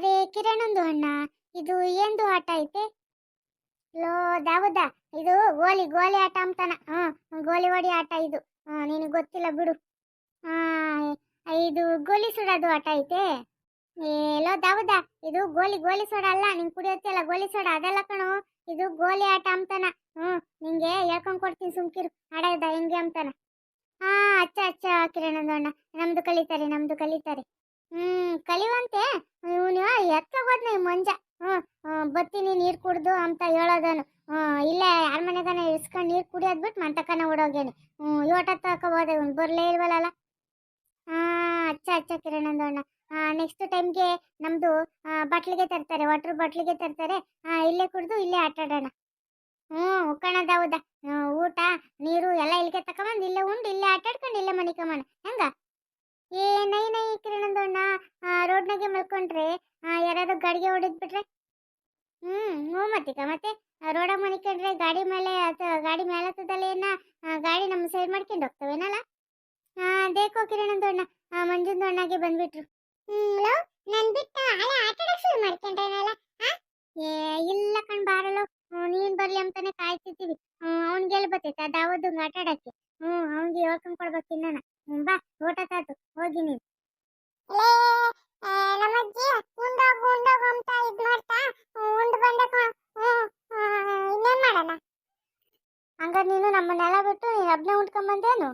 ಅರೆ, ಕಿರಣಂದು ಅಣ್ಣ, ಇದು ಏನ್ದು ಆಟ ಐತೆ? ಲೋ, ದಾವುದ, ಇದು ಗೋಲಿ ಗೋಲಿ ಆಟ ಅಂತಾನ. ಹ್ಮ್ ಗೋಲಿ ಹೊಡಿ ಆಟ ಇದು. ನಿನಗೆ ಗೊತ್ತಿಲ್ಲ ಬಿಡು. ಇದು ಗೋಲಿ ಸುಡೋದು ಆಟ ಐತೆ? ಏಲೋ ದಾವುದ, ಇದು ಗೋಲಿ ಗೋಲಿ ಸೋಡ ಅಲ್ಲ ನಿಂಗೆ ಕುಡಿಯೋತಿಯಲ್ಲ ಗೋಲಿ ಸೋಡ. ಅದಲ್ಲ ಕಣು, ಇದು ಗೋಲಿ ಆಟ ಅಂತಾನ. ಹ್ಮ್ ನಿಂಗೆ ಹೇಳ್ಕೊಂಡು ಕೊಡ್ತೀನಿ ಸುಮ್ಕಿರು. ಆಡೋದ ಹೆಂಗೆ ಅಂತಾನ. ಹಾ, ಅಚ್ಚ ಅಚ್ಚ, ಕಿರಣಂದು ಅಣ್ಣ. ನಮ್ದು ಕಲಿತಾರೆ ನಮ್ದು ಕಲಿತಾರೆ. ಹ್ಮ್, ಕಲಿವಂತೆ. ಈ ಮಂಜ. ಹ್ಮ್, ಬತ್ತೀನಿ ನೀರ್ ಕುಡ್ದು ಅಂತ ಹೇಳೋದನು. ಇಲ್ಲ ಇಲ್ಲೇ ಯಾರ ಮನೆಗನ ಇಸ್ಕೊಂಡ್ ನೀರ್ ಕುಡಿಯೋದ್ ಬಿಟ್ಟು ಮಂತಕನ ಓಡೋಗ್ಯಾನೆ ಹ್ಮ್ ಯೋಟ ತಕೋಬೋದ ಇವ್ನು. ಬರ್ಲೇ ಇಲ್ವಲ್ಲ ಹಾ ಅಚ್ಚ ಅಚ್ಚ ಕಿರಣ್ ಅಣ್ಣ ನೆಕ್ಸ್ಟ್ ಟೈಮ್ಗೆ ನಮ್ದು ಬಟ್ಲಿಗೆ ತರ್ತಾರೆ ವಾಟರ್ ಬಾಟ್ಲಿಗೆ ತರ್ತಾರೆ. ಇಲ್ಲೇ ಕುಡ್ದು ಇಲ್ಲೇ ಆಟಾಡೋಣ ಆಡೋಣ. ಉಕ್ಕಣದ ಹೌದಾ ಊಟ ನೀರು ಎಲ್ಲ ಇಲ್ಲಿಗೆ ತಕೊಂಬಂದು ಇಲ್ಲೇ ಉಂಡು ಇಲ್ಲೇ ಆಟಾಡ್ಕೊಂಡು ಇಲ್ಲೇ ಮನಿಕಮ್ಮನ ಹೆಂಗ? ಏ, ನೈ ನೈ ಕಿರಣಂದಣ್ಣ ರೋಡ್ನಾಗೆ ಮಲ್ಕೊಂಡ್ರೆ ಯಾರಾದ್ರು ಗಾಡಿಗೆ ಹೊಡೆದ್ಬಿಟ್ರೆ? ಹ್ಮ್ ಹ್ಞೂ ಮತ್ತೀಗ ಮತ್ತೆ ರೋಡ ಮನಿಕೊಂಡ್ರೆ ಗಾಡಿ ಮೇಲೆ ಗಾಡಿ ಮೇಲೆ ಹತ್ತದಲ್ಲ ಏನ ಗಾಡಿ ನಮ್ಮ ಸೈಡ್ ಮಾಡ್ಕೊಂಡು ಹೋಗ್ತವೇನಲ್ಲ ದೇಕೋ ಕಿರಣಂದಣ್ಣ ಮಂಜುಂದು ಅಣ್ಣಗೆ ಬಂದ್ಬಿಟ್ರು. ಹ್ಮ್ ನನ್ ಬಿಟ್ಟ ಅಲ್ಲ ಆಟ ಆಡಕ್ ಶುರು ಮಾಡ್ಕೊಂಡೇನಲ್ಲ ಏ, ಇಲ್ಲ ಕಣ್ ಬಾರಲು. ನೀನ್ ಬರ್ಲಿ ಅಂತಾನೆ ಕಾಯ್ತಿದ್ದೀವಿ. ಅವ್ನಿಗೆ ಗೆಲ್ ಬರ್ತೈತೆ ದಾವದ್ದು ಆಟಾಡಕ್ಕೆ. ಹ್ಮ್, ಅವ್ನಿಗೆ ಹೇಳ್ಕೊಂಡ್ ಕೊಡ್ಬೇಕು ಇನ್ನನ ಹ್ಮ್ ಬಾ ಊಟ ತಾತು ಹೋಗಿ ನೀನು. ನಮ್ಮಜ್ಜಿ ಉಂಡೋಗು ಉಂಡೋಗು ಅಂತ ಇದ್ ಮಾಡ್ತಾ ಉಂಡು ಬಂದಕ್ಕ ಇನ್ನೇನ್ ಮಾಡೋಣ? ಹಂಗಾರೆ ನೀನು ನಮ್ಮನ್ನೆಲ್ಲ ಬಿಟ್ಟು ನೀನು ಒಬ್ನೇ ಉಂಡ್ಕೊಂಡ್ ಬಂದೇನು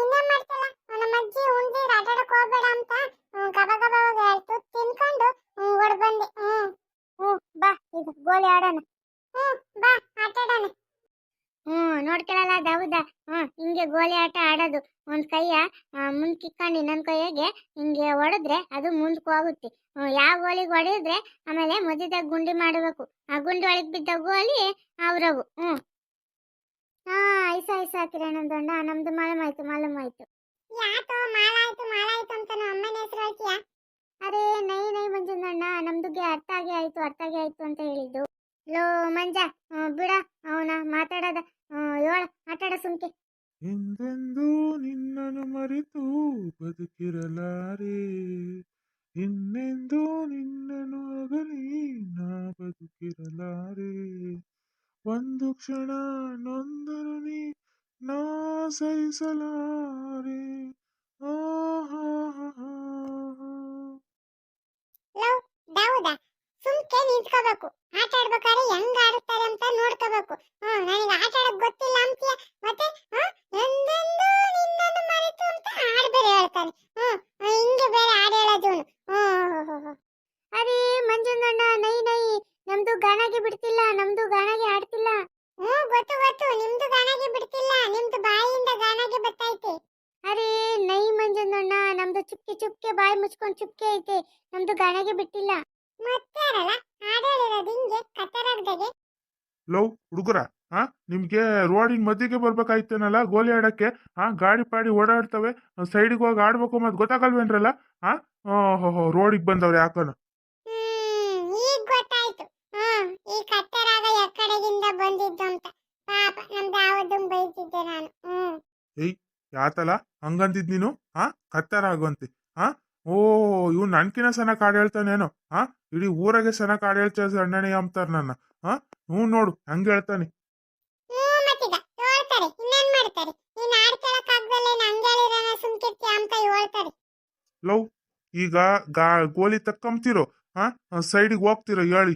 ಇನ್ನೇನ್ ಮಾಡ್ತಲ್ಲ ನಮ್ಮಜ್ಜಿ ಉಂಡಿ ಆಟ ಆಡಕ್ ಹೋಗ್ಬೇಡ ಅಂತ ಹ್ಮ್, ಗಬ ಗಬ ಹೋಗಿ ಆಯ್ತು ತಿನ್ಕೊಂಡು ಓಡ್ ಬಂದೆ ಹ್ಮ್ ಹ್ಮ್ ಬಾ ಈಗ ಗೋಲಿ ಆಡೋಣ ಹ್ಮ್ ಬಾ ಆಟ ಆಡೋಣ ಹ್ಮ್ ನೋಡ್ಕೊಳಲ್ಲ ದಾವುದ ಹ್ಮ್ ಹಿಂಗೆ ಗೋಲಿ ಆಟ ಆಡೋದು ಒಂದ್ ಕೈಯ ಮುಂದ್ ಕಿಕ್ಕೊಂಡು ಇನ್ನೊಂದ್ ಕೈಯಾಗೆ ಹಿಂಗೆ ಹೊಡೆದ್ರೆ ಹೋಗುತ್ತೆ ಯಾವ ಗೋಲಿಗೆ ಹೊಡೆದ್ರೆ ಆಮೇಲೆ ಮಧ್ಯದಾಗ ಗುಂಡಿ ಮಾಡಬೇಕು. ಆ ಗುಂಡಿ ಒಳಗೆ ಬಿದ್ದ ಗೋಲಿ ಅವ್ರವು. ಹ್ಮ್. ಹಾ ಐಸ ಐಸ ಕಿರಣಂದೊಂಡ ನಮ್ದು ಮಾಲಮ್ ಆಯ್ತು ಮಾಲಮ್ ಆಯ್ತು. ಯಾಕೋ ಮಾಲಾಯ್ತು ಮಾಲಾಯ್ತು ಅಂತ ಅಮ್ಮನ ಹೆಸರು ಹೇಳ್ತೀಯ? ಅರೇ ನೈ ನೈ ಮಂಜುಂದಣ್ಣ ನಮ್ದುಗೆ ಅರ್ಥ ಆಗಿ ಆಯ್ತು ಅರ್ಥ ಆಗಿ ಆಯ್ತು ಅಂತ ಹೇಳಿದ್ದು. ಲೋ ಮಂಜ ಬಿಡ. ಅವನ ಮಾತಾಡದ ಯೋಳ ಆಟಾಡ ಸುಮ್ಕೆ. ಹಿಂದೆಂದು ನಿನ್ನನ್ನು ಮರೆತು ಬದುಕಿರಲಾರೆ. ಇನ್ನೆಂದೂ ನಿನ್ನನ್ನು ಅಗಲಿ ನಾ ಬದುಕಿರಲಾರೆ. ಒಂದು ಕ್ಷಣ ನೊಂದರು ನೀ ನಾ ಸಹಿಸಲಾರೆ. ಆಹಾಹಾಹಾ. ಸುಮ್ಕೆ ನಿಂತ್ಕೋಬೇಕು. ಆಟ ಆಡ್ಬೇಕಾದ್ರೆ ಹೆಂಗ್ ಆಡುತ್ತಾರೆ ಅಂತ ನೋಡ್ಕೋಬೇಕು. ಹ್ಮ್, ನನಗೆ ಆಟ ಆಡಕ್ ಗೊತ್ತಿಲ್ಲ ಅಂತೀಯ? ಮತ್ತೆ ಎಂದೆಂದೂ ನಿನ್ನನ್ನು ಮರೆತು ಅಂತ ಹಾಡ್ ಬೇರೆ ಹೇಳ್ತಾನೆ. ಹ್ಮ್, ಹಿಂಗೆ ಬೇರೆ ಹಾಡ್ ಹೇಳೋದು ಅದೇ ಮಂಜುಂದಣ್ಣ, ನೈ ನೈ, ನಮ್ದು ಗಾನಾಗೆ ಬಿಡ್ತಿಲ್ಲ, ನಮ್ದು ಗಾನಾಗೆ ಆಡ್ತಿಲ್ಲ. ಹ್ಮ್, ಗೊತ್ತು ಗೊತ್ತು. ನಿಮ್ದು ಗಾನಾಗೆ ಬಿಡ್ತಿಲ್ಲ, ನಿಮ್ದು ಬಾಯಿಯಿಂದ ಗಾನಾಗೆ ಬರ್ತೈತೆ ಅರೇ, ನೈ ಮಂಜುಂದಣ್ಣ, ನಮ್ದು ಚುಪ್ಕೆ ಚುಪ್ಕೆ ಬಾಯಿ ಮುಚ್ಕೊಂಡು ಚುಪ್ಕೆ ಐತೆ. ನಮ್ದು ಗಾನಾಗೆ ಬಿಟ್ಟಿಲ್ಲ. ಹಿಂಗೆ ಕತ್ತರಾಗ್ದಾಗೆ ಲವ್ ಹುಡುಗರ ಹಾ ನಿಮ್ಗೆ ರೋಡಿನ ಮಧ್ಯಕ್ಕೆ ಬರ್ಬೇಕಾಯ್ತೇನಲ್ಲ ಗೋಲಿ ಆಡಕ್ಕೆ? ಹಾ ಗಾಡಿ ಪಾಡಿ ಓಡಾಡ್ತವೆ ಸೈಡಿಗೆ ಹೋಗಿ ಆಡ್ಬೇಕು ಮತ್ತೆ ಗೊತ್ತಾಗಲ್ವೇನ್ರಲ್ಲ? ಹಾ ರೋಡಿಗೆ ಬಂದವ್ರೆ ಯಾಕನ. ಈಗ ಗೊತ್ತಾಯ್ತು. ಹ್ಮ್ ಈ ಕತ್ತರಾಗ ಎಕ್ಕಡೆಗಿಂದ ಬಂದಿದ್ದು ಅಂತ. ಪಾಪ ಬೈತಿದ್ದೆ ನಾನು. ಹ್ಮ್. ಯಾತಲ್ಲ ಹಂಗಂತಿದ್ ನೀನು? ಹಾ ಕತ್ತರ ಆಗುವಂತೆ ಹಾ ಓ ಇವ್ ನನ್ಕಿನ ಸನ ಕಾಡೇಳ್ತಾನೇನು ಹಾ ಇಡೀ ಊರಾಗೆ ಸನ ಕಾಡ್ ಹೇಳ್ತಾರೆ ಅಣ್ಣನೇ ಅಂತಾರ ನನ್ನ. ಹಾ ಹ್ಞೂ ನೋಡು ಹಂಗೆ ಹೇಳ್ತಾನೆ. ಲವ್ ಈಗ ಗಾ ಗೋಲಿ ತಕ್ಕಂತೀರೋ ಹಾ ಸೈಡಿಗೆ ಹೋಗ್ತಿರೋ ಹೇಳಿ.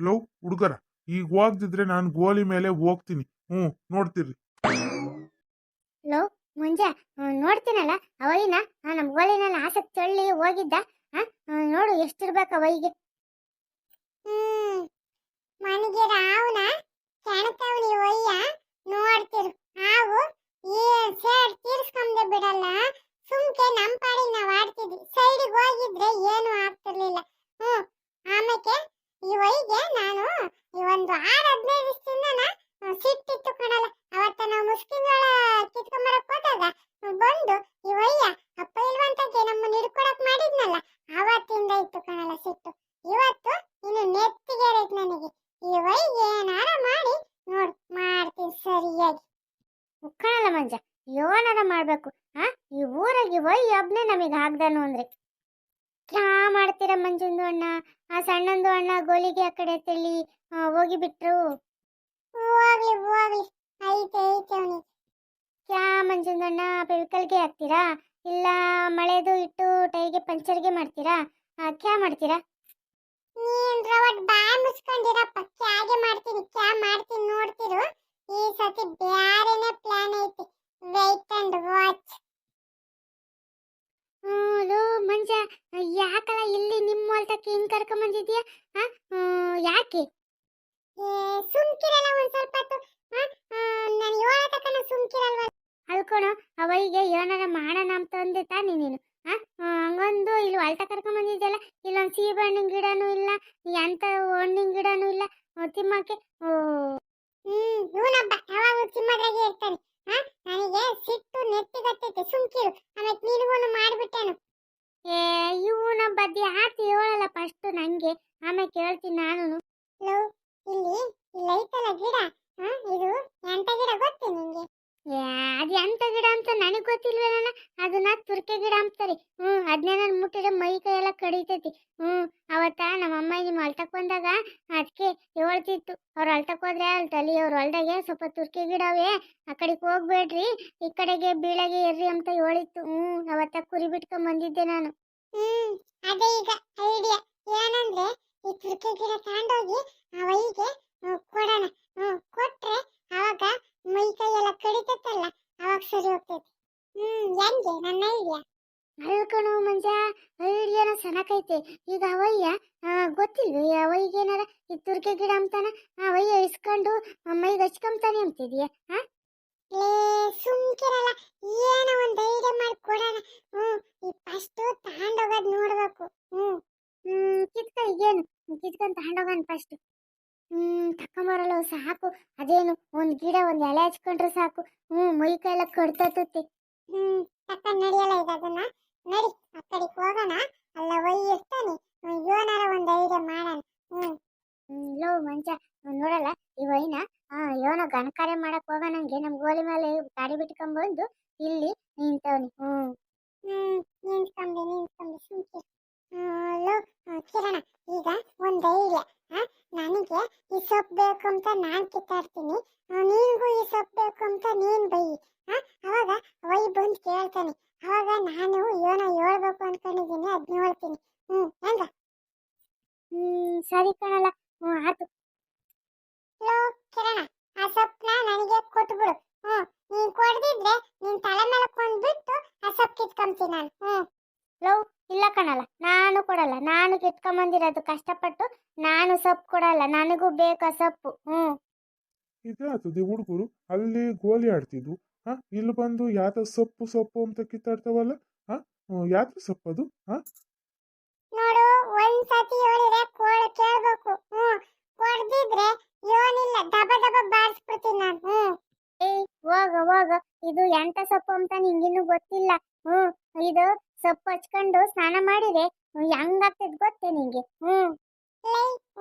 ಲವ್ ಹುಡುಗರ. ಈಗ ಹೋಗ್ದಿದ್ರೆ ನಾನು ಗೋಲಿ ಮೇಲೆ ಹೋಗ್ತೀನಿ. ಹ್ಞೂ ನೋಡ್ತೀರಿ. ಲೋ ಮುಂಜೆ ನೋಡ್ತೀನಲ್ಲ ಅವಳಿನ ನಮ್ಮ ಗೋಲಿನಲ್ಲಿ ಆಸಕ್ತಿ ತಳ್ಳಿ ಹೋಗಿದ್ದ ನೋಡು ಎಷ್ಟಿರ್ಬೇಕ ಅವಳಿಗೆ. ಹ್ಮ್ ಮನೆಗೆ ರಾವಣ ಕೆಣಕವಳಿ ಒಯ್ಯ ನೋಡ್ತಿರು ಹಾವು ಈ ಸೇಡ್ ತೀರ್ಸ್ಕೊಂಡೆ ಬಿಡಲ್ಲ ಸುಮ್ಕೆ ನಮ್ ಪಾಡಿಗೆ ನಾವ್ ಆಡ್ತಿದ್ವಿ ಸೈಡಿಗೆ ಹೋಗಿದ್ರೆ ಏನು ಆಗ್ತಿರ್ಲಿಲ್ಲ ಹ್ಮ್ ಆಮೇಲೆ ಈ ಒಯ್ಗೆ ನಾನು ಈ ಒಂದು ಆರು ಹದಿನೈದು ದಿವಸದಿಂದ ಸಿಟ್ಟಿತ್ತು ಕಣಲ್ಲ ಅವತ್ತ ನಾವು ಮುಸ್ಕಿಂಜೋಳ ಕಿತ್ಕೊಂಬರಕ್ ಹೋದಾಗ ಬಂದು ಈ ವಯ್ಯ ಅಪ್ಪ ಇಲ್ವಂತಕ್ಕೆ ನಮ್ಮನ್ನ ಹಿಡ್ಕೊಳಕ್ ಮಾಡಿದ್ನಲ್ಲ ಅವತ್ತಿಂದ ಇತ್ತು ಕಣಲ್ಲ ಸಿಟ್ಟು ಇವತ್ತು ಇನ್ನು ನೆತ್ತಿಗೆ ನನಗೆ ಈ ವೈಗೆ ಏನಾರ ಮಾಡಿ ನೋಡ್ ಮಾಡ್ತೀನಿ ಕಾಣಲ್ಲ ಮಂಜ? ಯೋನಾರ ಮಾಡ್ಬೇಕು, ಆ? ಈ ಊರಾಗಿ ಒಯ್ ಒಬ್ನೇ ನಮಗೆ ಆಗ್ದಾನು ಅಂದ್ರೆ. ಕ್ಯಾ ಮಾಡ್ತೀರ ಮಂಜುಂದು ಅಣ್ಣ? ಆ ಸಣ್ಣಂದು ಅಣ್ಣ ಗೋಲಿಗೆ ಆ ಕಡೆ ತಳ್ಳಿ ಹೋಗಿ ಬಿಟ್ರು ಹೋಗ್ಲಿ ಹೋಗ್ಲಿ. ಐತೆ ಐತೆ ಅವನಿ ಕ್ಯಾ ಮಂಜುಂದು ಅಣ್ಣ ವೆಹಿಕಲ್ಗೆ ಹಾಕ್ತೀರಾ? ಇಲ್ಲ ಮಳೆದು ಇಟ್ಟು ಟೈರ್ಗೆ ಪಂಚರ್ಗೆ ಮಾಡ್ತೀರಾ? ಕ್ಯಾ ಮಾಡ್ತೀರಾ? ನೀನ್ ರವಟ್ ಬಾಯ್ ಮುಚ್ಕೊಂಡಿರಪ್ಪ. ಕ್ಯಾಗೆ ಮಾಡ್ತೀನಿ, ಕ್ಯಾ ಮಾಡ್ತೀನಿ ನೋಡ್ತಿರು. ಈ ಸತಿ ಬ್ಯಾರೆನೆ ಪ್ಲಾನ್ ಐತಿ ವೆಯ್ಟ್ ಅಂಡ್ ವಾಚ್ ಲೋ ಮಂಜ ಯಾಕಲ್ಲ ಇಲ್ಲಿ ಹೊಲ್ತಕ್ಕೆ ಹಿಂಗ್ ಕರ್ಕೊಂಡ್ ಬಂದಿದ್ಯಾ ಆ, ಆ, ಯಾಕೆ ಸುಮ್ಕಿರಲ್ಲ ಒಂದ್ ಸ್ವಲ್ಪ ಹೊತ್ತು ನಾನು ಏಳ ತಕನ ಸುಮ್ಕಿರಲ್ವ ಅಲ್ಕೊಣ ಅವೈಗೆ ಏನಾರ ಮಾಡೋಣ ಅಂತ ಅಂದೆ ತಾನೇ ನೀನು ಆ, ಆ, ಹಂಗಂದು ಇಲ್ಲಿ ಹೊಲ್ತ ಕರ್ಕೊಂಡ್ ಬಂದಿದ್ಯಲ್ಲ ಇಲ್ಲೊಂದ್ ಸೀಬೆ ಹಣ್ಣಿನ ಗಿಡನೂ ಇಲ್ಲ ಎಂತ ಹಣ್ಣಿನ ಗಿಡನೂ ಇಲ್ಲ ಆ, ತಿಮ್ಮಕ್ಕೆ ಓ ಹ್ಮ್ ಇವನೊಬ್ಬ ಯಾವಾಗ ತಿಮ್ಮದ್ರಾಗೆ ಇರ್ತಾನೆ ಹಾ ನನಗೆ ಸಿಟ್ಟು ನೆತ್ತಿಗತ್ತೈತೆ ಸುಮ್ಕಿರು ಆಮೇಲೆ ನಿನಗೂ ಮಾಡ್ಬಿಟ್ಟೇನು ಏ ಇವನೊಬ್ಬ ಯಾಕೆ ಹೇಳಲ್ಲ ಫಸ್ಟ್ ನಂಗೆ ಆಮೇಲೆ ಕೇಳ್ತೀನಿ ನಾನು ಲವ್ ಇಲ್ಲಿ ಇಲ್ಲಿ ಐತಲ್ಲ ಗಿಡ ಹಾ ಇದು ಎಂತ ಗಿಡ ಗೊತ್ತು ನಿಂಗೆ ಏ ಅದು ಎಂತ ಗಿಡ ಅಂತ ನನಗೆ ಗೊತ್ತಿಲ್ವೇನ ಅದನ್ನ ತುರ್ಕೆ ಗಿಡ ಅಂತಾರೆ ಹ್ಮ್ ಅದನ್ನೇ ನಾನು ಮುಟ್ಟಿದ್ರೆ ಮೈ ಕೈ ಎಲ್ಲ ಕಡಿತೈತಿ ಹ್ಮ್ ಅವತ್ತ ನಮ್ಮ ಅಮ್ಮ ನಿಮ್ಮ ಹೊಲ್ತಕ್ ಬಂದಾಗ ಅದಕ್ಕೆ ಹೇಳ್ತಿತ್ತು ಅವ್ರ ಹೊಲ್ತಕ್ ಹೋದ್ರೆ ಅಲ್ಲಿ ತಲಿ ಅವ್ರ ಹೊಲ್ದಾಗೆ ಸ್ವಲ್ಪ ತುರ್ಕಿ ಗಿಡವೇ, ಆ ಕಡೆಗೆ ಹೋಗ್ಬೇಡ್ರಿ. ಈ ಕಡೆಗೆ ಬೀಳಗೆ ಇರ್ರಿ ಅಂತ ಹೇಳಿತ್ತು. ಹ್ಮ್, ಅವತ್ತ ಕುರಿ ಬಿಟ್ಕೊಂಡ್ ಬಂದಿದ್ದೆ ನಾನು. ಹ್ಮ್, ಅದೇ ಈಗ ಐಡಿಯಾ ಏನಂದ್ರೆ, ಈ ತುರ್ಕಿ ಗಿಡ ತಗೊಂಡೋಗಿ ವೈಗೆ ಕೊಡೋಣ. ಕೊಟ್ರೆ ಅವಾಗ ಮೈ ಕೈ ಎಲ್ಲ ಕಡಿತೈತಲ್ಲ ಅವಾಗ ಸರಿ ಹೋಗ್ತೈತಿ. ಹ್ಮ್, ಹೆಂಗೆ? ನನ್ನ ಐಡಿಯಾ ಅಲ್ಕಣು ಮಂಜ ಐಡಿಯಾನ ಸನಕೈತೆ ಈಗ ಅವಯ್ಯ ಗೊತ್ತಿಲ್ಲ ಗೊತ್ತಿಲ್ವೇ ಅವಯ್ಯಗೇನಾರ ಏನಾರ ಈ ತುರ್ಕೆ ಗಿಡ ಅಂತಾನ ಅವಯ್ಯ ಇಸ್ಕೊಂಡು ಮೈಗೆ ಹಚ್ಕೊಂತಾನೆ ಅಂತಿದೀಯ ಹಾ ಲೇ ಸುಮ್ಕಿರಲ್ಲ ಏನೋ ಒಂದು ಧೈರ್ಯ ಮಾಡಿ ಕೊಡೋಣ. ಹ್ಞೂ ಈ ಫಸ್ಟ್ ತಗೊಂಡೋಗೋದು ನೋಡ್ಬೇಕು. ಹ್ಞೂ ಹ್ಞೂ ಕಿತ್ಕ ಈಗೇನು? ಕಿತ್ಕೊಂಡು ತಗೊಂಡೋಗೋಣ ಫಸ್ಟ್ ಹ್ಮ್ ತಕೊಂಬರಲ್ಲ ಸಾಕು. ಅದೇನು ಒಂದು ಗಿಡ ಒಂದು ಎಲೆ ಹಚ್ಕೊಂಡ್ರೆ ಸಾಕು. ಹ್ಞೂ ಮೈ ಕೈ ಎಲ್ಲ ಕಡ್ತತಿ ಹ್ಮ್ ತಕೊಂಡ್ ನಡಿಯಲ್ಲ ಈಗ ಅದನ್ನ. ನಡಿ ಆ ಹೋಗೋಣ. ಅಲ್ಲ ಒಯ್ ಇರ್ತಾನೆ ಇವನಾರ ಒಂದ್ ಐಡಿಯಾ ಮಾಡೋಣ. ಹ್ಮ್. ಲೋ ಮಂಚ ನೋಡಲ್ಲ, ಈ ವೈನ ಇವನ ಗಣಕಾರ್ಯ ಮಾಡಕ್ ಹೋಗೋಣಂಗೆ ನಮ್ ಗೋಲಿ ಮೇಲೆ ಗಾಡಿ ಬಿಟ್ಕೊಂಡ್ ಬಂದು ಇಲ್ಲಿ ನಿಂತವನಿ. ಹ್ಮ್. ಹ್ಮ್, ನಿಂತ್ಕೊಂಬಿ ನಿಂತ್ಕೊಂಡೆ ಸುಮ್ಕೆ. ಲೋ ಕಿರಣ, ಈಗ ಒಂದ್ ಐಡಿಯಾ ನನಗೆ ಈ ಸೊಪ್ಪು ಬೇಕು ಅಂತ ನಾನ್ ಕಿತ್ತಾಡ್ತೀನಿ. ನಿನ್ಗೂ ಈ ಸೊಪ್ಪು ಬೇಕು ಅಂತ ನೀನ್ ಬೈ. ಅವಾಗ ವೈ ಬಂದು ಕೇಳ್ತಾನೆ. ಅವಾಗ ನಾನು ಏನೋ ಹೇಳ್ಬೇಕು ಅನ್ಕೊಂಡಿದ್ದೀನಿ, ಅದ್ನ ಹೇಳ್ತೀನಿ. ಹ್ಞೂ ಹೆಂಗ ಹ್ಮ್, ಸರಿ ಕಣಲ್ಲ. ಹ್ಞೂ ಆತು ಹಲೋ, ಕಿರಣ, ಆ ಸೊಪ್ಪನ್ನ ನನಗೆ ಕೊಟ್ಬಿಡು. ಹ್ಞೂ ನೀನು ಕೊಡ್ದಿದ್ರೆ ನಿನ್ ತಲೆ ಮೇಲೆ ಕೊಂಡ್ಬಿಟ್ಟು ಆ ಸೊಪ್ಪು ಕಿತ್ಕೊಂತೀನಿ ನಾನು. ಹ್ಞೂ ಹಲೋ ಇಲ್ಲ ಕಣಲ್ಲ. ನಾನು ಕೊಡಲ್ಲ. ನಾನು ಕಿತ್ಕೊಂಬಂದಿರೋದು ಕಷ್ಟಪಟ್ಟು ನಾನು ಸೊಪ್ಪು ಕೊಡಲ್ಲ. ನನಗೂ ಬೇಕಾ ಸೊಪ್ಪು. ಹ್ಞೂ ಇದಾತದೆ ಹುಡುಗರು ಅಲ್ಲಿ ಗೋಲಿ ಆಡ್ತಿದ್ವು. ಹಾ ಇಲ್ಲಿ ಬಂದು ಯಾತ ಸೊಪ್ಪು ಸೊಪ್ಪು ಅಂತ ಕಿತ್ತಾಡ್ತಾವಲ್ಲ ಹಾ ಯಾತ ಸೊಪ್ಪು ಅದು? ಹಾ ನೋಡು ಒಂದ್ ಸತಿ ಹೇಳಿದ್ರೆ ಕೋಳ ಕೇಳ್ಬೇಕು. ಹ್ಮ್ ಕೊಡ್ದಿದ್ರೆ ಯೋನಿಲ್ಲ ದಬ ದಬ ಬಾರಿಸ್ಬಿಡ್ತೀನಿ ನಾನು. ಹ್ಮ್ ಏಯ್ ಹೋಗ ಹೋಗ, ಇದು ಎಂತ ಸೊಪ್ಪು ಅಂತ ನಿಂಗಿನ್ನು ಗೊತ್ತಿಲ್ಲ. ಹ್ಮ್ ಇದು ಸೊಪ್ಪು ಹಚ್ಕೊಂಡು ಸ್ನಾನ ಮಾಡಿದ್ರೆ ಹೆಂಗಾಗ್ತದ ಗೊತ್ತೇ ನಿಂಗೆ. ಹ್ಮ್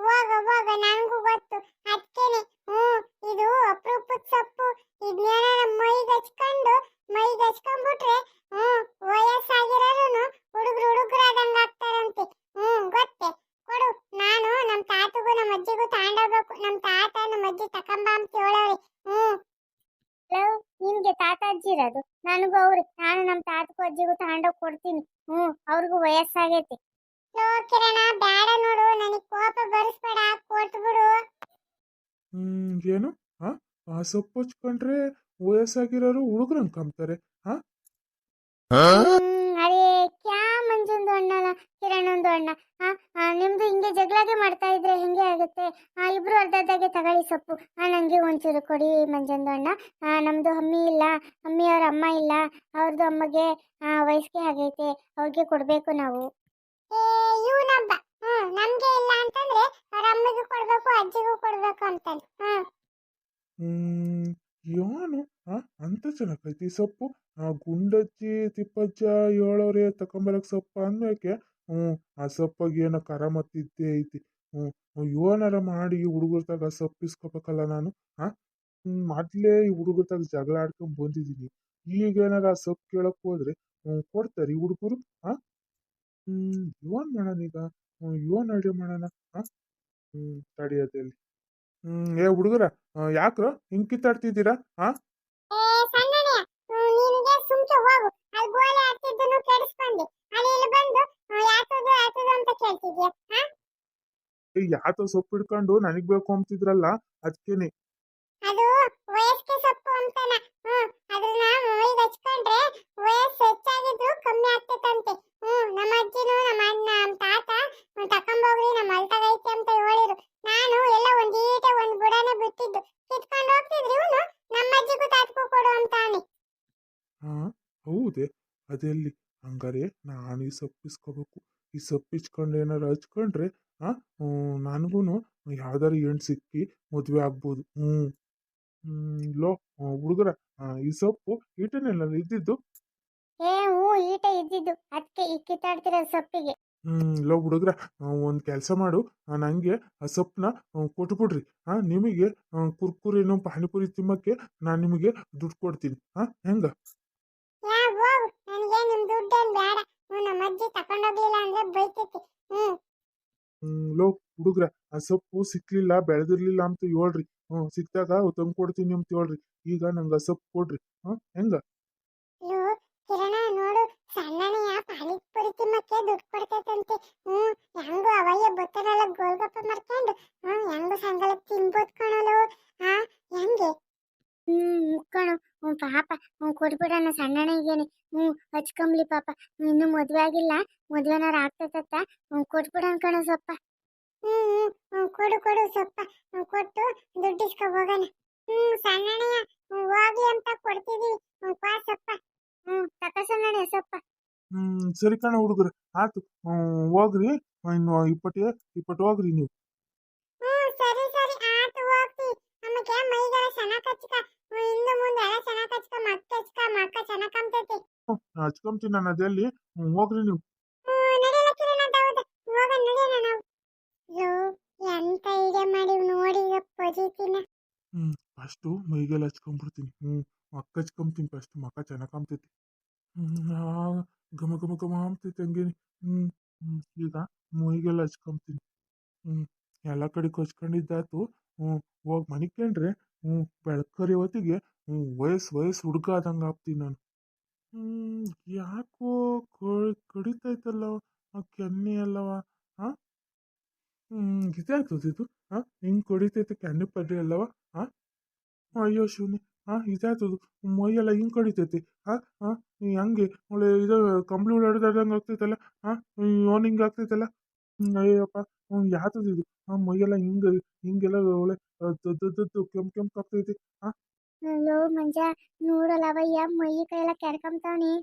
ಹೋಗ ಹೋಗ ನನಗೂ ಗೊತ್ತು. ಅದಕ್ಕೇನೆ ಹ್ಮ್ ಇದು ಅಪರೂಪದ ಸೊಪ್ಪು. ಇದನ್ನೇನಾರ ಮೈಗೆ ಹಚ್ಕೊಂಡು ಮೈಗೆ ಹಚ್ಕೊಂಡ್ಬಿಟ್ರೆ ಹ್ಮ್ ವಯಸ್ಸಾಗಿರೋನು ಹುಡುಗರು ಹುಡುಗರಾದಂಗ ಆಗ್ತಾರಂತೆ. ಹ್ಮ್ ಗೊತ್ತೆ. ಕೊಡು, ನಾನು ನಮ್ಮ ತಾತಗೂ ನಮ್ಮ ಅಜ್ಜಿಗೂ ತಗೊಂಡೋಗ್ಬೇಕು. ನಮ್ಮ ತಾತ ನಮ್ಮ ಅಜ್ಜಿ ತಕೊಂಬ ಅಂತ ಹೇಳೋರಿ ಹ್ಮ್ ನಿಮಗೆ ತಾತ ಅಜ್ಜಿ ಇರೋದು. ನನಗೂ ಅವ್ರಿ. ನಾನು ನಮ್ಮ ತಾತಗೂ ಅಜ್ಜಿಗೂ ತಗೊಂಡೋಗಿ ಕೊಡ್ತೀನಿ. ಹ್ಮ್ ಅವ್ರಿಗೂ ವಯಸ್ಸಾಗೈತಿ. ಲೋ ಕಿರಣ ಬೇಡ ನೋಡು. ನನಗೆ ಕೋಪ ಬರ್ಸ್ಬೇಡ. ಕೊಟ್ಬಿಡು ಹ್ಮ್ ಏನು? ಹಾ? ಆ ಸೊಪ್ಪು ಹಚ್ಕೊಂಡ್ರೆ ವಯಸ್ಸಾಗಿರೋರು ಹುಡುಗರಂಗ್ ಕಾಮ್ತಾರೆ ಹಾ? ಹ್ಮ್, ಅರೇ ಕ್ಯಾ ಮಂಜುಂದು ಅಣ್ಣನ ಕಿರಣೊಂದು ಅಣ್ಣ. ಆ, ಆ, ನಿಮ್ದು ಹಿಂಗೆ ಜಗಳಾಗೆ ಮಾಡ್ತಾ ಇದ್ರೆ ಹೆಂಗೆ ಆಗುತ್ತೆ? ಆ, ಇಬ್ರು ಅರ್ಧದಾಗೆ ತಗೊಳ್ಳಿ ಸೊಪ್ಪು. ಆ, ನಂಗೆ ಒಂಚೂರು ಕೊಡಿ ಮಂಜುಂದು ಅಣ್ಣ. ಆ, ನಮ್ದು ಅಮ್ಮಿ ಇಲ್ಲ. ಅಮ್ಮಿ ಅವ್ರ ಅಮ್ಮ ಇಲ್ಲ. ಅವ್ರದ್ದು ಅಮ್ಮಗೆ ವಯಸ್ಸಿಗೆ ಆಗೈತೆ. ಅವ್ರಿಗೆ ಕೊಡ್ಬೇಕು ನಾವು. ಇವನೊಬ್ಬ. ಹ್ಮ್, ನಮ್ಗೆ ಇಲ್ಲ ಅಂತಂದ್ರೆ ಅವ್ರ ಅಮ್ಮಗೂ ಕೊಡ್ಬೇಕು, ಅಜ್ಜಿಗೂ ಕೊಡ್ಬೇಕು ಅಂತಾನೆ ಹ್ಮ್. ಅಂತ ಚೆನ್ನಾಗೈತಿ ಸೊಪ್ಪು, ಆ, ಗುಂಡಜ್ಜಿ, ತಿಪ್ಪಜ್ಜ ಹೇಳೋರೆ ತಕೊಂಬರಕ್ ಸೊಪ್ಪು ಅಂದಕ್ಕೆ ಹ್ಞೂ, ಆ ಸೊಪ್ಪಾಗಿ ಏನೋ ಕರ ಮತ್ತಿದ್ದೇ ಐತಿ. ಹ್ಞೂ ಏನಾರ ಮಾಡಿ ಹುಡುಗರ ಹುಡುಗರ್ದಾಗ ಸೊಪ್ಪು ಇಸ್ಕೋಬೇಕಲ್ಲ ನಾನು? ಹಾ ಮೊದ್ಲೇ ಈ ಹುಡುಗರ್ದಾಗ ಜಗಳ ಆಡ್ಕೊಂಡು ಬಂದಿದ್ದೀನಿ ಆ ಸೊಪ್ಪು ಕೇಳಕ್ಕೆ ಹೋದ್ರೆ ಕೊಡ್ತಾರೆ ಈ ಹುಡುಗರು. ಹಾ ಹ್ಮ್ ಏನು ಮಾಡೋಣ ಈಗ. ಏನು ಅಡುಗೆ ಮಾಡೋಣ ಹಾ ತಡಿ ಅದಲ್ಲಿ ಹ್ಞೂ ಏ ಹುಡುಗರ ಯಾಕ್ರ? ಹಿಂಗ್. ಕಿತ್ತಾಡ್ತಿದ್ದೀರಾ ಹಾ ಯಾತ ಸೊಪ್ಪು ಹಿಡ್ಕೊಂಡು ನನಗ್ ಬೇಕು ಅಂತಿದ್ರಲ್ಲ ಅದಕ್ಕೇನೆ ಅದು ವಯಸ್ಸಿಗೆ ಸೊಪ್ಪು ಅಂತಾನ ಹ್ಮ್ ಅದನ್ನ ಮೈಗೆ ಹಚ್ಕೊಂಡ್ರೆ ವಯಸ್ಸು ಹೆಚ್ಚಾಗಿದ್ರು ಕಮ್ಮಿ ಆಗ್ತೈತಂತೆ ಹ್ಮ್ ನಮ್ಮ ಅಜ್ಜಿನು ನಮ್ಮ ಅಣ್ಣ ನಮ್ಮ ತಾತ ಹ್ಮ್, ತಕೊಂಬೋಗ್ರಿ ನಮ್ಮ ಹೊಲ್ದಾಗೈತೆ ಅಂತ ಹೇಳಿರು ನಾನು ಎಲ್ಲ ಒಂದೀಟ ಒಂದ್ ಬುಡನೆ ಬಿಟ್ಟಿದ್ದು ಕಿತ್ಕೊಂಡು ಹೋಗ್ತಿದ್ರು ಇವನು ನಮ್ಮ ಅಜ್ಜಿಗೂ ತಾತಕ್ಕೂ ಕೊಡು ಅಂತಾನೆ ಹಾ ಹೌದೇ ಅದೆಲ್ಲಿ? ಹಂಗಾರೆ ನಾನು ಈ ಸೊಪ್ಪಿಸ್ಕೋಬೇಕು. ಈ ಸೊಪ್ಪು ಇಸ್ಕೊಂಡು ಏನಾರು ಹಚ್ಕೊಂಡ್ರೆ ಹಾ ನನಗೂ ಯಾವ್ದಾರು ಹೆಣ್ಣು ಸಿಕ್ಕಿ ಮದುವೆ ಆಗ್ಬೋದು. ಹ್ಞೂ. ಹ್ಮ್ ಲೋ ಹುಡುಗರ ಈ ಸೊಪ್ಪು ಈಟನೆಲ್ಲ ಇದ್ದಿದ್ದು? ಏ ಹ್ಞೂ ಈಟ ಇದ್ದಿದ್ದು. ಅದಕ್ಕೆ ಈ ಕಿತ್ತಾಡ್ತಿರೋ ಸೊಪ್ಪಿಗೆ. ಹ್ಮ್ ಲೋ ಹುಡುಗ್ರ ಒಂದು ಕೆಲಸ ಮಾಡು. ನನಗೆ ನಂಗೆ ಆ ಸೊಪ್ಪನ್ನ ಕೊಟ್ಬಿಡ್ರಿ. ಹಾಂ ನಿಮಗೆ ಆ, ಕುರ್ಕುರಿನೋ ಪಾನಿಪುರಿ ತಿಮ್ಮಕ್ಕೆ ನಾನು ನಿಮಗೆ ದುಡ್ಡು ಕೊಡ್ತೀನಿ. ಹಾಂ ಹೆಂಗ ಯಾ ಹೋಗು ನನಗೆ ನಿಮ್ ದುಡ್ಡೇನ್ ಬೇಡ ಹ್ಞೂ ನಮ್ಮ ಅಜ್ಜಿ ತಕೊಂಡೋಗ್ಲಿಲ್ಲ ಅಂದ್ರೆ ಬೈತೈತಿ ಹ್ಮ್. ಹ್ಮ್ ಲೋ ಹುಡುಗ್ರ ಆ ಸೊಪ್ಪು ಸಿಕ್ಲಿಲ್ಲ ಬೆಳೆದಿರ್ಲಿಲ್ಲ ಅಂತ ಹೇಳ್ರಿ. ಹ್ಮ್ ಸಿಕ್ದಾಗ ತಂದು ಕೊಡ್ತೀನಿ ಅಂತ ಹೇಳ್ರಿ. ಈಗ ನಂಗೆ ಸೊಪ್ಪು ಕೊಡ್ರಿ. ಹ್ಮ್ ಹೆಂಗ? ಲೋ ಕಿರಣ ನೋಡು ಸಣ್ಣನೆಯ ಪಾನಿಪುರಿ ತಿಮ್ಮಕ್ಕೆ ದುಡ್ಡು ಕೊಡ್ತೈತಂತೆ. ಹ್ಮ್ ಹೆಂಗು ಅವಯ್ಯ ಬತ್ತನಲ್ಲ ಗೋಲ್ಗಪ್ಪ ಮರ್ಕೊಂಡು ಹ್ಮ್ ಹೆಂಗು ಸಂಗಲ ತಿನ್ಬೋದ್ ಕಣಲು ಹಾ ಹೆಂಗೆ? ಹ್ಮ್ ಕಣು. ಹ್ಮ್ ಪಾಪ. ಹ್ಮ್ ಕೊಟ್ಬಿಡಣ ಸಣ್ಣನಿಗೇನೆ ಹ್ಮ್ ಹಚ್ಕೊಂಬ್ಲಿ ಪಾಪ. ಇನ್ನೂ ಮದ್ವೆ ಆಗಿಲ್ಲ. ಮದ್ವೆನಾರ ಆಗ್ತೈತತ್ತ. ಹ್ಮ್ ಕೊಟ್ಬಿಡಣ ಕಣ ಸೊಪ್ಪ. ಹ್ಮ್ ಹ್ಮ್ ಕೊಡು ಕೊಡು ಸೊಪ್ಪ. ಹ್ಮ್ ಕೊಟ್ಟು ದುಡ್ಡು ಹೋಗೋಣ. ಹ್ಮ್ ಸಣ್ಣನೆಯ ಹೋಗಿ ಹೋಗ್ಲಿ ಅಂತ ಕೊಡ್ತೀವಿ ಹ್ಮ್ ಪಾ ಸೊಪ್ಪ. ಹ್ಮ್ ತಕ ಸಣ್ಣನೆ ಸಪ್ಪ. ಹ್ಮ್ ಸರಿ ಕಣ ಹುಡುಗರು. ಆತು ಹೋಗ್ರಿ. ಇನ್ನು ಇಪ್ಪತ್ತು ಇಪ್ಪತ್ತು ಹೋಗ್ರಿ ನೀವು. ಹ್ಮ್ ಸರಿ ಸರಿ. ಆತು ಹೋಗ್ತಿ ನಮಗೆ ಮೈಗೆಲ್ಲ ಚೆನ್ನಾಗಿ ಹಚ್ಕ ಹಿಂದೆ ಮುಂದೆ ಎಲ್ಲ ಚೆನ್ನಾಗಿ ಹಚ್ಕ ಮಕ್ಕ ಹಚ್ಕ ಮಕ್ಕ ಚೆನ್ನಾಗಿ ಕಾಣ್ತೈತಿ. ಹಚ್ಕೊಂತೀನಿ ನಾನು ಅದೆಲ್ಲಿ ಹೋಗ್ರಿ ನೀವು. ಹೋಗ ಎಂತ ಐಡಿಯಾ ಮಾಡಿ ನೋಡಿ ಪೊಜಿತಿನ. ಹ್ಮ್ ಫಸ್ಟು ಮೈಗೆಲ್ಲ ಹಚ್ಕೊಂಡ್ಬಿಡ್ತೀನಿ ಹ್ಮ್ ಮಕ್ಕ ಹಚ್ಕೊಂತೀನಿ ಫಸ್ಟ್. ಮಕ್ಕ ಚೆನ್ನಾಗಿ ಕಾಮ್ತೈತಿ ಹ್ಮ್ ಗಮ ಘಮ ಘಮ ಘಮ ಅಂತೈತೆ ಹಂಗೇನೆ. ಹ್ಮ್ ಹ್ಮ್ ಈಗ ಮೈಗೆಲ್ಲ ಹಚ್ಕೊಂತೀನಿ ಹ್ಮ್ ಎಲ್ಲ ಕಡೆ ಹಚ್ಕೊಂಡಿದ್ದಾತು ಹ್ಮ್ ಹೋಗಿ ಮನಿಕೊಂಡ್ರೆ ಹ್ಞೂ, ಬೆಳಕರಿ ಹೊತ್ತಿಗೆ, ಹ್ಞೂ, ವಯಸ್ಸು ವಯಸ್ಸು ಹುಡುಗ ಆದಂಗೆ ಆಗ್ತೀನಿ ನಾನು. ಹ್ಮ್, ಯಾಕೋ ಕಡಿತೈತಲ್ಲ ಆ ಕೆನ್ನೆ ಅಲ್ಲವ ಹಾಂ ಹ್ಮ್ ಇದಾಗ್ತದೆ ಇದು ಹಾ ಹಿಂಗ್ ಕಡಿತೈತೆ ಕೆನ್ನೆ ಪಡ್ರಿ ಅಲ್ಲವ ಹಾಂ ಅಯ್ಯೋ ಶಿವನಿ ಹಾ ಇದಾಗ್ತದು ಮೈಯೆಲ್ಲ ಹಿಂಗೆ ಕಡಿತೈತಿ ಹಾಂ ಹಾಂ ಹಂಗೆ, ಒಳ್ಳೆ ಇದು, ಕಂಬ್ಳಿ ಓಡಾಡ್ದಂಗೆ ಆಗ್ತೈತಲ್ಲ ಹಾಂ ಹಿಂಗೆ ಆಗ್ತೈತಲ್ಲ ಅಯ್ಯಪ್ಪ ಹ್ಞೂ ಯಾತದು ಇದು. ಆ ಮೈಯೆಲ್ಲ ಹಿಂಗೆ ಹಿಂಗೆಲ್ಲ ಒಳ್ಳೆ ದದ್ದು ಕೆಂಪು ಕೆಂಪು ಆಗ್ತೈತಿ ಹಾ ಲೋ ಮಂಜ ನೋಡಲ್ಲ ಅವಯ್ಯ ಮೈ ಕೈಯೆಲ್ಲ ಕೆರ್ಕೊಂತಾವನಿ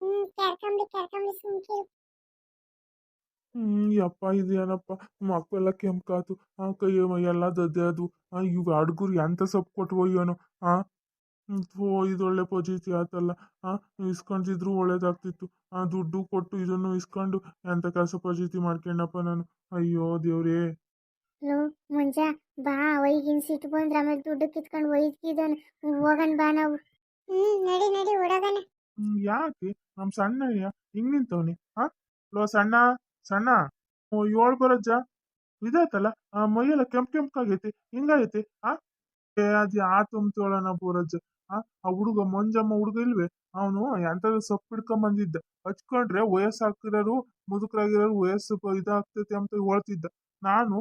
ಹ್ಮ್ ಕೆರ್ಕೊಂಬಿ ಕೆರ್ಕೊಂಬಿ ಸುಮ್ಕಿರು. ಹ್ಮ್ ಯಪ್ಪ ಇದೇನಪ್ಪ ಮಕ್ಕಳೆಲ್ಲ ಕಾತು. ಆ ಕೈ ಎಲ್ಲ ದದ್ದೆ ಅದು. ಇವ್ ಹುಡುಗರು ಎಂತ ಸೊಪ್ಪು ಕೊಟ್ವೋ ಏನೋ. ಆ? ಹ್ಮ್, ಥೋ ಒಳ್ಳೆ ಪಜಿತಿ ಆತಲ್ಲ. ಆ ಇಸ್ಕೊಂಡಿದ್ರು ಒಳ್ಳೇದಾಗ್ತಿತ್ತು. ಆ ದುಡ್ಡು ಕೊಟ್ಟು ಇದನ್ನು ಇಸ್ಕೊಂಡು ಎಂತ ಕೆಲಸ ಪಜಿತಿ ಮಾಡ್ಕೊಂಡಪ್ಪ ನಾನು. ಅಯ್ಯೋ ದೇವ್ರೇ. ಲೋ ಮಂಜ ಬಾ ಒಯ್ಗಿನ್ ಸಿಟ್ಟು ಬಂದ್ರೆ ಆಮೇಲೆ ದುಡ್ಡು ಕಿತ್ಕೊಂಡು ಒಯ್ಗಿದನ್. ಹೋಗನ್ ಬಾ ನಾವು. ಹ್ಮ್ ನಡಿ ನಡಿ ಹೊಡಗಣ ಯಾಕೆ? ನಮ್ ಸಣ್ಣ ಹಿಂಗ್ ನಿಂತವನಿ. ಹಾ ಲೋ ಸಣ್ಣ ಸಣ್ಣ. ಓ ಏಳ್ ಬರಜ್ಜ? ಇದಾಯ್ತಲ್ಲ ಆ ಮೈಯೆಲ್ಲ ಕೆಂಪ್ ಕೆಂಪ್ಕಾಗೈತಿ ಹಿಂಗಾಗೈತಿ. ಆ ಏ ಅದ್ ಯಾ ತುಂಬ್ತೋಳನ ಬೋರಜ್ಜ. ಆ ಹುಡುಗ ಮಂಜಮ್ಮ ಹುಡುಗ ಇಲ್ವೇ? ಅವನು ಎಂತದ ಸೊಪ್ಪು ಹಿಡ್ಕೊಂಡ್ ಬಂದಿದ್ದ. ಹಚ್ಕೊಂಡ್ರೆ ವಯಸ್ಸಾಕಿರೋರು ಮುದುಕರಾಗಿರೋರು ವಯಸ್ಸು ಇದಾಗ್ತೈತೆ ಅಂತ ಹೇಳ್ತಿದ್ದ. ನಾನು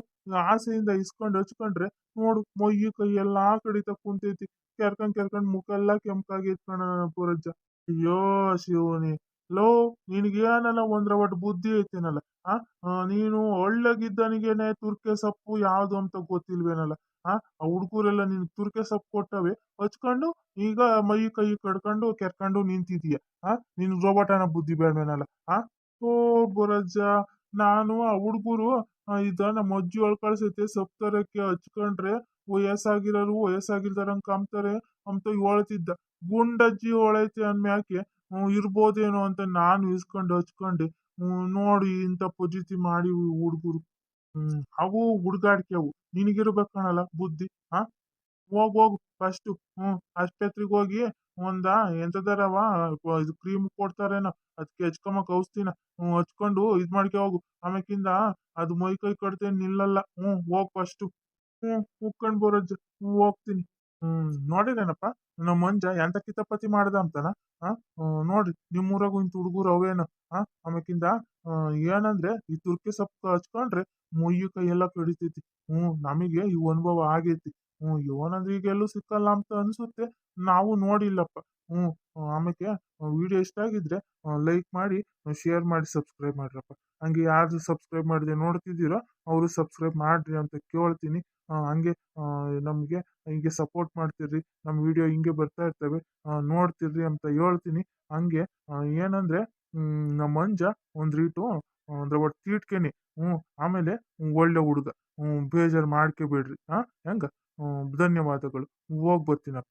ಆಸೆಯಿಂದ ಇಸ್ಕೊಂಡು ಹಚ್ಕೊಂಡ್ರೆ ನೋಡು ಮೊಯ್ಯ ಕೈ ಎಲ್ಲಾ ಕಡಿತ ಕುಂತೈತಿ. ಕೆರ್ಕೊಂಡ್ ಕೆರ್ಕೊಂಡ್ ಮುಖ ಎಲ್ಲ ಕೆಂಪಾಗಿ ಇಟ್ಕೊಂಡ ಪುರಜ್ಜ. ಅಯ್ಯೋ ಶಿವನಿ. ಲೋ ನಿನಗೇನಲ್ಲ ಒಂದ್ರ ಒಟ್ಟು ಬುದ್ಧಿ ಐತೇನಲ್ಲ? ಆ, ನೀನು ಒಳ್ಳಗಿದ್ದನಿಗೇನೆ ತುರ್ಕೆ ಸೊಪ್ಪು ಯಾವ್ದು ಅಂತ ಗೊತ್ತಿಲ್ವೇನಲ್ಲ? ಆ ಆ ಹುಡುಗರೆಲ್ಲ ನಿನ್ ತುರ್ಕೆ ಸೊಪ್ಪು ಕೊಟ್ಟವೆ. ಹಚ್ಕೊಂಡು ಈಗ ಮೈ ಕೈ ಕಡ್ಕೊಂಡು ಕೆರ್ಕೊಂಡು ನಿಂತಿದೀಯ. ಆ, ನೀನು ರೋಬೋಟನ ಬುದ್ಧಿ ಬೇಡವೇನಲ್ಲ. ಆ, ಓ ಬೊರಜ್ಜ, ನಾನು ಆ ಹುಡುಗರು ಇದ ನಮ್ಮ ಅಜ್ಜಿ ಒಳ್ ಕಳ್ಸೈತೆ ಸೊಪ್ಪು ತರಕ್ಕೆ ಹಚ್ಕೊಂಡ್ರೆ ವಯಸ್ಸಾಗಿರೋರು ವಯಸ್ಸಾಗಿಲ್ದಾರಂಗೆ ಕಾಮ್ತಾರೆ ಅಂತ ಹೇಳ್ತಿದ್ದ. ಗುಂಡಜ್ಜಿ ಹೊಳೈತೆ ಅನ್ಮ್ಯಾಕೆ ಇರ್ಬೋದೇನೋ ಅಂತ ನಾನು ಇಸ್ಕೊಂಡು ಹಚ್ಕೊಂಡೆ. ನೋಡಿ ಇಂಥ ಪದ್ಧತಿ ಮಾಡಿ ಹುಡುಗರು. ಹ್ಮ್ ಅವು ಹುಡುಗಾಡ್ಕೆ ನಿನಗಿರ್ಬೇಕಣಲ್ಲ ನಿನಗಿರ್ಬೇಕು ಕಣಲ್ಲ ಬುದ್ಧಿ ಹಾ ಹೋಗ್, ಹೋಗು ಫಸ್ಟು ಹ್ಞೂ ಆಸ್ಪತ್ರೆಗೆ ಹೋಗಿ ಒಂದ ಎಂತದಾರವ ಇದು ಕ್ರೀಮ್ ಕೊಡ್ತಾರೇನೋ ಅದಕ್ಕೆ ಹಚ್ಕೊಂಬಕ್ ಔಷಧಿನ ಹ್ಞೂ ಹಚ್ಕೊಂಡು ಇದು ಮಾಡ್ಕೆ ಹೋಗು. ಆಮೇಕಿಂದ ಅದು ಮೈ ಕೈ ಕಡ್ತೇನೆ ನಿಲ್ಲಲ್ಲ ಹ್ಞೂ ಹೋಗ್ ಫಸ್ಟು ಹ್ಞೂ ಉಕ್ಕೊಂಡ್ ಬರೋಜ್ ಹೋಗ್ತೀನಿ. ಹ್ಮ್ ನೋಡಿರೇನಪ್ಪ ನಮ್ಮ ಮಂಜ ಎಂತ ಕಿತಪತಿ ಮಾಡ್ದ ಅಂತನ? ನೋಡ್ರಿ, ನಿಮ್ಮೂರಾಗು ಇಂಥ ಹುಡುಗರು ಅವೇನು? ಹಾಂ ಆಮೇಕಿಂದ ಏನಂದ್ರೆ, ಈ ತುರ್ಕಿ ಸೊಪ್ಪು ಹಚ್ಕೊಂಡ್ರೆ ಮುಯ್ಯಿ ಕೈ ಎಲ್ಲ ಕಡಿತೈತಿ. ಹ್ಞೂ, ನಮಗೆ ಈ ಅನುಭವ ಆಗೈತಿ. ಹ್ಞೂ, ಇವನಂದ್ರೆ ಈಗ ಎಲ್ಲೂ ಸಿಕ್ಕಲ್ಲ ಅಂತ ಅನ್ಸುತ್ತೆ. ನಾವು ನೋಡಿಲ್ಲಪ್ಪ. ಹ್ಞೂ ಆಮೇಲೆ ವಿಡಿಯೋ ಇಷ್ಟ ಆಗಿದ್ರೆ ಲೈಕ್ ಮಾಡಿ, ಶೇರ್ ಮಾಡಿ, ಸಬ್ಸ್ಕ್ರೈಬ್ ಮಾಡ್ರಪ್ಪ. ಹಂಗೆ ಯಾರು ಸಬ್ಸ್ಕ್ರೈಬ್ ಮಾಡಿದೆ ನೋಡ್ತಿದ್ದೀರೋ, ಅವರು ಸಬ್ಸ್ಕ್ರೈಬ್ ಮಾಡ್ರಿ ಅಂತ ಕೇಳ್ತೀನಿ. ಹಂಗೆ ನಮಗೆ ಹಿಂಗೆ ಸಪೋರ್ಟ್ ಮಾಡ್ತಿರ್ರಿ. ನಮ್ಮ ವಿಡಿಯೋ ಹಿಂಗೆ ಬರ್ತಾ ಇರ್ತವೆ. ನೋಡ್ತಿರ್ರಿ ಅಂತ ಹೇಳ್ತೀನಿ. ಹಂಗೆ ಏನಂದ್ರೆ ನಮ್ಮ ಮಂಜ ಒಂದು ರೀಟು ಅಂದ್ರೆ ಒಟ್ಟು ತೀಟ್ಕೇನಿ, ಹ್ಞೂ, ಆಮೇಲೆ ಒಳ್ಳೆ ಹುಡುಗ. ಹ್ಞೂ, ಬೇಜಾರು ಮಾಡ್ಕೋಬೇಡ್ರಿ ಹಾಂ ಹೆಂಗ? ಧನ್ಯವಾದಗಳು. ಹೋಗಿ ಬರ್ತೀನಪ್ಪ.